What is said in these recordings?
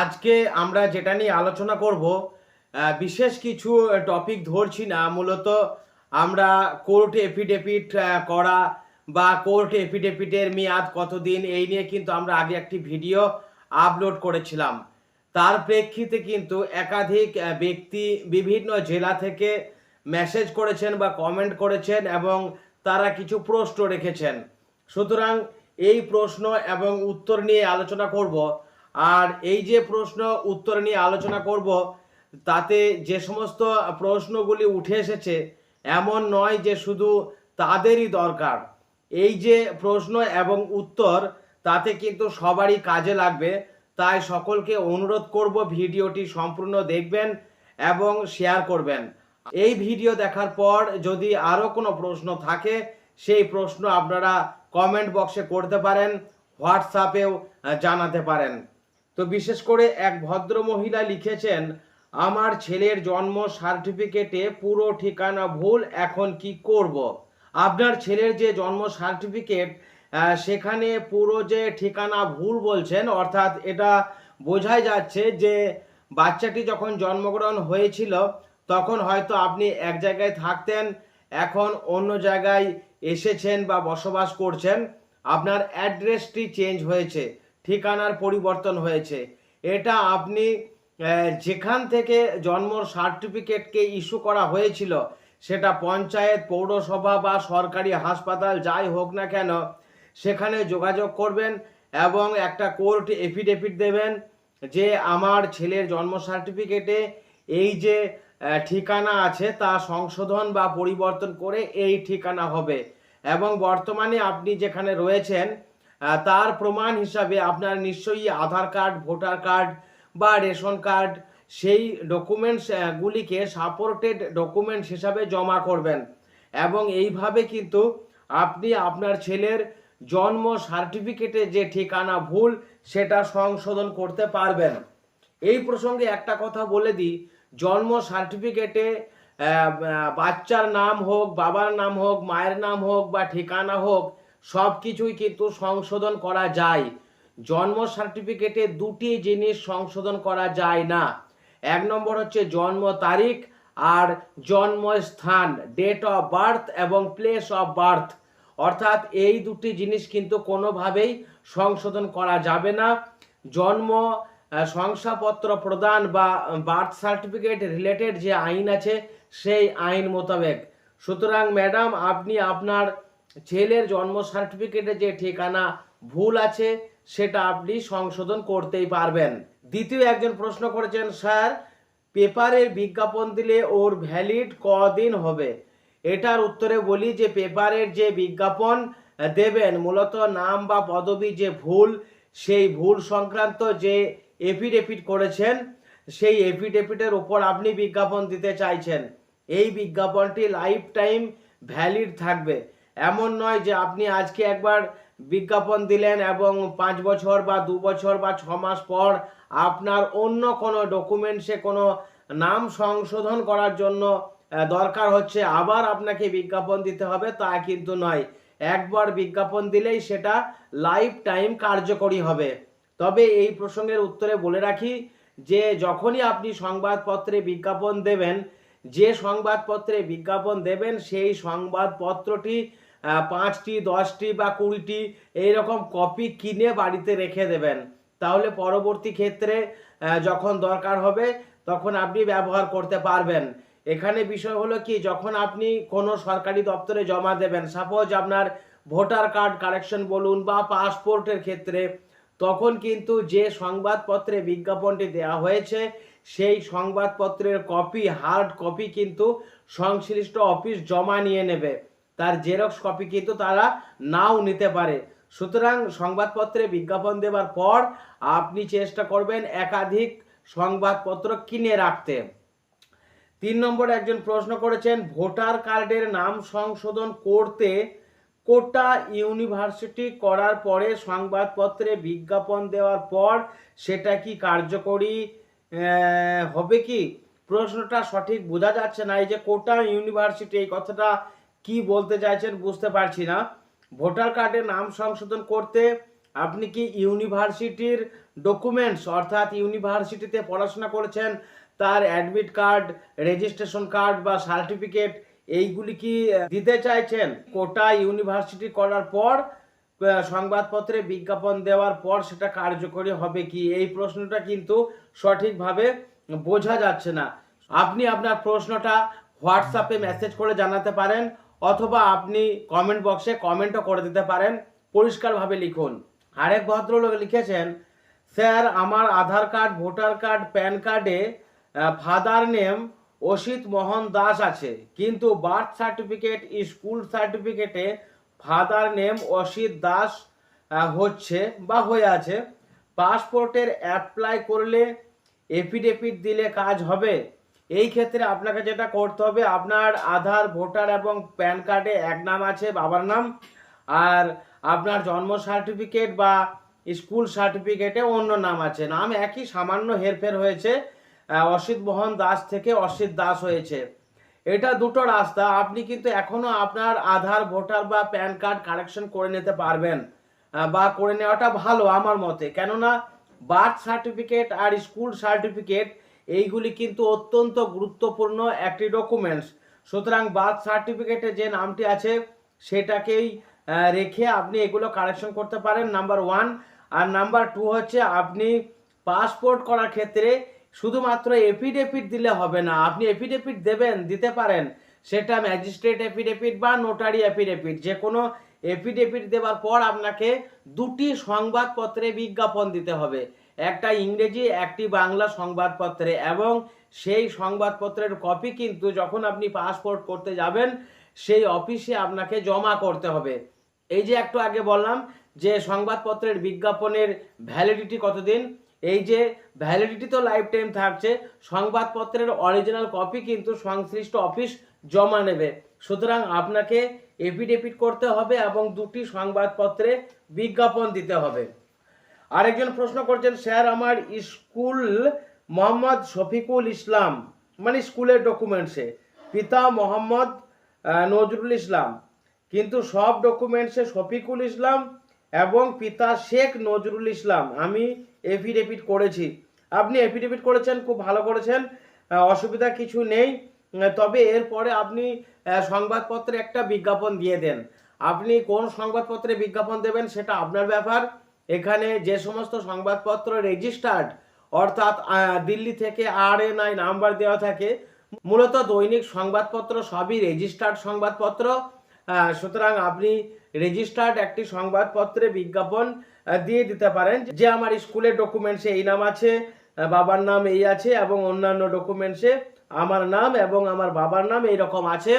আজকে আমরা যেটা নিয়ে আলোচনা করব বিশেষ কিছু টপিক ধরছি না। মূলত আমরা কোর্ট এফিডেভিট করা বা কোর্ট এফিডেভিটের মেয়াদ কতদিন, এই নিয়ে কিন্তু আমরা আগে একটি ভিডিও আপলোড করেছিলাম। তার প্রেক্ষিতে কিন্তু একাধিক ব্যক্তি বিভিন্ন জেলা থেকে মেসেজ করেছেন বা কমেন্ট করেছেন এবং তারা কিছু প্রশ্ন রেখেছেন। সুতরাং এই প্রশ্ন এবং উত্তর নিয়ে আলোচনা করব। আর এই যে প্রশ্ন উত্তর নিয়ে আলোচনা করব, তাতে যে সমস্ত প্রশ্নগুলি উঠে এসেছে, এমন নয় যে শুধু তাদেরই দরকার। এই যে প্রশ্ন এবং উত্তর, তাতে কিন্তু সবারই কাজে লাগবে। তাই সকলকে অনুরোধ করব ভিডিওটি সম্পূর্ণ দেখবেন এবং শেয়ার করবেন। এই ভিডিও দেখার পর যদি আরও কোনো প্রশ্ন থাকে, সেই প্রশ্ন আপনারা কমেন্ট বক্সে করতে পারেন, হোয়াটসঅ্যাপেও জানাতে পারেন। তো বিশেষ করে এক ভদ্র মহিলা লিখেছেন, আমার ছেলের জন্ম সার্টিফিকেটে পুরো ঠিকানা ভুল, এখন কি করব। আপনার ছেলের যে জন্ম সার্টিফিকেট সেখানে পুরো যে ঠিকানা ভুল বলছেন, অর্থাৎ এটা বোঝাই যাচ্ছে যে বাচ্চাটি যখন জন্মগ্রহণ হয়েছিল, তখন হয়তো আপনি এক জায়গায় থাকতেন, এখন অন্য জায়গায় এসেছেন বা বসবাস করছেন, আপনার অ্যাড্রেসটি চেঞ্জ হয়েছে ঠিকানার পরিবর্তন হয়েছে। এটা আপনি যেখান থেকে জন্ম সার্টিফিকেটকে ইস্যু করা হয়েছিল, সেটা পঞ্চায়েত, পৌরসভা বা সরকারি হাসপাতাল, যাই হোক না কেন, সেখানে যোগাযোগ করবেন এবং একটা কোর্ট এফিডেভিট দেবেন যে আমার ছেলের জন্ম সার্টিফিকেটে এই যে ঠিকানা আছে, তা সংশোধন বা পরিবর্তন করে এই ঠিকানা হবে। এবং বর্তমানে আপনি যেখানে রয়েছেন তার প্রমাণ হিসাবে আপনার নিশ্চয়ই আধার কার্ড, ভোটার কার্ড বা রেশন কার্ড, সেই ডকুমেন্টস গুলিকে সাপোর্টেড ডকুমেন্টস হিসাবে জমা করবেন। এবং এইভাবে কিন্তু আপনি আপনার ছেলের জন্ম সার্টিফিকেটে যে ঠিকানা ভুল, সেটা সংশোধন করতে পারবেন। এই প্রসঙ্গে একটা কথা বলে দিই, জন্ম সার্টিফিকেটে বাচ্চার নাম হোক, বাবার নাম হোক, মায়ের নাম হোক বা ঠিকানা হোক সব কিছুই কিন্তু সংশোধন করা যায়। জন্ম সার্টিফিকেটে দুটি জিনিস সংশোধন করা যায় না। এক নম্বর হচ্ছে জন্ম তারিখ আর জন্মস্থান ডেট অফ বার্থ এবং প্লেস অফ বার্থ অর্থাৎ এই দুটি জিনিস কিন্তু কোনোভাবেই সংশোধন করা যাবে না। জন্ম শংসাপত্র প্রদান বা বার্থ সার্টিফিকেট রিলেটেড যে আইন আছে, সেই আইন মোতাবেক। সুতরাং ম্যাডাম, আপনি আপনার ছেলের জন্ম সার্টিফিকেটে যে ঠিকানা ভুল আছে, সেটা আপনি সংশোধন করতেই পারবেন। দ্বিতীয় একজন প্রশ্ন করেছেন, স্যার, পেপারের বিজ্ঞাপন দিলে ওর ভ্যালিড কদিন হবে? এটার উত্তরে বলি যে, পেপারের যে বিজ্ঞাপন দেবেন, মূলত নাম বা পদবি যে ভুল, সেই ভুল সংক্রান্ত যে এফিডেভিট করেছেন, সেই এফিডেভিটের উপর আপনি বিজ্ঞাপন দিতে চাইছেন। এই বিজ্ঞাপনটি লাইফ টাইম ভ্যালিড থাকবে। এমন নয় যে আপনি আজকে একবার বিজ্ঞাপন দিলেন এবং পাঁচ বছর বা দু বছর বা ছ মাস পর আপনার অন্য কোনো ডকুমেন্টসে কোনো নাম সংশোধন করার জন্য দরকার হচ্ছে আবার আপনাকে বিজ্ঞাপন দিতে হবে, তা কিন্তু নয়। একবার বিজ্ঞাপন দিলেই সেটা লাইফ টাইম কার্যকরী হবে। তবে এই প্রসঙ্গের উত্তরে বলে রাখি যে, যখনই আপনি সংবাদপত্রে বিজ্ঞাপন দেবেন, যে সংবাদপত্রে বিজ্ঞাপন দেবেন, সেই সংবাদপত্রটি পাঁচটি, দশটি বা কুড়িটি এইরকম কপি কিনে বাড়িতে রেখে দেবেন। তাহলে পরবর্তী ক্ষেত্রে যখন দরকার হবে, তখন আপনি ব্যবহার করতে পারবেন। এখানে বিষয় হলো কি, যখন আপনি কোনো সরকারি দপ্তরে জমা দেবেন সাপোজ আপনার ভোটার কার্ড কারেকশন বলুন বা পাসপোর্টের ক্ষেত্রে, তখন কিন্তু যে সংবাদপত্রে বিজ্ঞাপনটি দেওয়া হয়েছে, সেই সংবাদপত্রের কপি হার্ড কপি কিন্তু সংশ্লিষ্ট অফিস জমা নিয়ে নেবে। তার জেরক্স কপি কিন্তু তারা নাও নিতে পারে। সুতরাং সংবাদপত্রে বিজ্ঞাপন দেওয়ার পর আপনি চেষ্টা করবেন একাধিক সংবাদপত্র কিনে রাখতে। তিন নম্বর একজন প্রশ্ন করেছেন, ভোটার কার্ডের নাম সংশোধন করতে কোটা ইউনিভার্সিটি করার পরে সংবাদপত্রে বিজ্ঞাপন দেওয়ার পর সেটা কি কার্যকরী হবে কি? প্রশ্নটা সঠিক বোঝা যাচ্ছে না। এই যে কোটা ইউনিভার্সিটি, এই কথাটা কি বলতে চাইছেন বুঝতে পারছি না। ভোটার কার্ডের নাম সংশোধন করতে আপনি কি ইউনিভার্সিটির ডকুমেন্টস, অর্থাৎ ইউনিভার্সিটিতে পড়াশোনা করেছেন, তার অ্যাডমিট কার্ড, রেজিস্ট্রেশন কার্ড বা সার্টিফিকেট, এইগুলি কি দিতে চাইছেন? কোটা ইউনিভার্সিটি করার পর সংবাদপত্রে বিজ্ঞাপন দেওয়ার পর সেটা কার্যকরী হবে কি? এই প্রশ্নটা কিন্তু সঠিকভাবে বোঝা যাচ্ছে না। আপনি আপনার প্রশ্নটা হোয়াটসঅ্যাপে মেসেজ করে জানাতে পারেন। অথবা আপনি কমেন্ট বক্সে কমেন্টও করে দিতে পারেন, পরিষ্কারভাবে লিখুন। আরেক ভদ্রলোক লিখেছেন, স্যার, আমার Aadhaar card, voter card, PAN কার্ডে ফাদার নেম অসিত মোহন দাস আছে। কিন্তু বার্থ সার্টিফিকেট, স্কুল সার্টিফিকেটে ফাদার নেম অসিত দাস হচ্ছে বা হয়ে আছে। পাসপোর্টের অ্যাপ্লাই করলে এফিডেভিট দিলে কাজ হবে। এই ক্ষেত্রে আপনাকে যেটা করতে হবে, আপনার আধার, ভোটার এবং প্যান কার্ডে এক নাম আছে, বাবার নাম। আর আপনার জন্ম সার্টিফিকেট বা স্কুল সার্টিফিকেটে অন্য নাম আছে। নাম একই, সামান্য হেরফের হয়েছে। অসিত মোহন দাস থেকে অসিত দাস হয়েছে। এটা দুটো রাস্তা। আপনি কিন্তু এখনও আপনার আধার, ভোটার বা প্যান কার্ড কালেকশন করে নিতে পারবেন। বা করে নেওয়াটা ভালো আমার মতে। কেননা বার্থ সার্টিফিকেট আর স্কুল সার্টিফিকেট এইগুলি কিন্তু অত্যন্ত গুরুত্বপূর্ণ একটি ডকুমেন্টস সুতরাং বার্থ সার্টিফিকেটে যে নামটি আছে, সেটাকেই রেখে আপনি এগুলো কারেকশন করতে পারেন। নাম্বার ওয়ান আর নাম্বার টু হচ্ছে আপনি পাসপোর্ট করার ক্ষেত্রে শুধুমাত্র এফিডেভিট দিলে হবে না, আপনি এফিডেভিট দেবেন, দিতে পারেন। সেটা ম্যাজিস্ট্রেট এফিডেভিট বা নোটারি এফিডেভিট যে কোনো এফিডেভিট দেওয়ার পর আপনাকে দুটি সংবাদপত্রে বিজ্ঞাপন দিতে হবে। একটা ইংরেজি, একটি বাংলা সংবাদপত্রে এবং সেই সংবাদপত্রের কপি কিন্তু যখন আপনি পাসপোর্ট করতে যাবেন, সেই অফিসে আপনাকে জমা করতে হবে। এই যে একটু আগে বললাম যে সংবাদপত্রের বিজ্ঞাপনের ভ্যালিডিটি কতদিন? এই যে ভ্যালিডিটি তো লাইফ টাইম থাকছে, সংবাদপত্রের অরিজিনাল কপি কিন্তু সংশ্লিষ্ট অফিস জমা নেবে। সুতরাং আপনাকে এফিডেভিট করতে হবে এবং দুটি সংবাদপত্রে বিজ্ঞাপন দিতে হবে। আরেকজন প্রশ্ন করছেন, স্যার, আমার স্কুল মোহাম্মদ শফিকুল ইসলাম। মানে স্কুলের ডকুমেন্টসে পিতা মোহাম্মদ নজরুল ইসলাম। কিন্তু সব ডকুমেন্টসে শফিকুল ইসলাম এবং পিতা শেখ নজরুল ইসলাম। আমি এফিডেভিট করেছি। আপনি এফিডেভিট করেছেন, খুব ভালো করেছেন। অসুবিধা কিছু নেই। তবে এরপরে আপনি সংবাদপত্রে একটা বিজ্ঞাপন দিয়ে দেন। আপনি কোন সংবাদপত্রে বিজ্ঞাপন দেবেন সেটা আপনার ব্যাপার। এখানে যে সমস্ত সংবাদপত্র রেজিস্টার্ড অর্থাৎ দিল্লি থেকে আর এন আই নাম্বার দেওয়া থাকে, মূলত দৈনিক সংবাদপত্র সবই রেজিস্টার্ড সংবাদপত্র। সুতরাং আপনি রেজিস্টার্ড একটি সংবাদপত্রে বিজ্ঞাপন দিয়ে দিতে পারেন। যে আমার স্কুলের ডকুমেন্টসে এই নাম আছে বাবার নাম এই আছে এবং অন্যান্য ডকুমেন্টসে আমার নাম এবং আমার বাবার নাম এই রকম আছে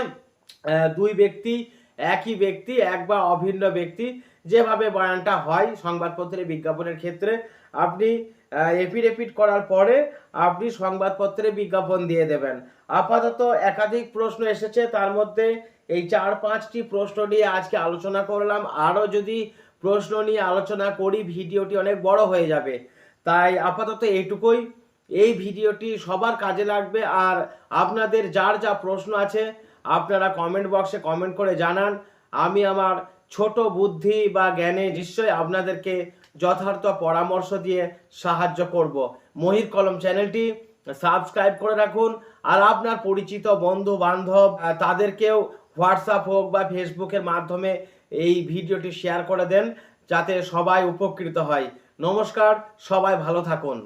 দুই ব্যক্তি একই ব্যক্তি এক বা অভিন্ন ব্যক্তি। যেভাবে বয়ানটা হয় সংবাদপত্রে বিজ্ঞাপনের ক্ষেত্রে, আপনি এফিডেভিট করার পরে আপনি সংবাদপত্রে বিজ্ঞাপন দিয়ে দেবেন। আপাতত একাধিক প্রশ্ন এসেছে, তার মধ্যে এই চার পাঁচটি প্রশ্ন নিয়ে আজকে আলোচনা করলাম। আরও যদি প্রশ্ন নিয়ে আলোচনা করি, ভিডিওটি অনেক বড় হয়ে যাবে। তাই আপাতত এইটুকুই। এই ভিডিওটি সবার কাজে লাগবে, আর আপনাদের যার যা প্রশ্ন আছে আপনারা কমেন্ট বক্সে কমেন্ট করে জানান। আমি আমার ছোট বুদ্ধি বা জ্ঞানে নিশ্চয়ই আপনাদেরকে যথার্থ পরামর্শ দিয়ে সাহায্য করব। মহির কলম চ্যানেলটি সাবস্ক্রাইব করে রাখুন। আর আপনার পরিচিত বন্ধু বান্ধব তাদেরকেও হোয়াটসঅ্যাপ হোক বা ফেসবুকের মাধ্যমে এই ভিডিওটি শেয়ার করে দেন, যাতে সবাই উপকৃত হয়। নমস্কার, সবাই ভালো থাকুন।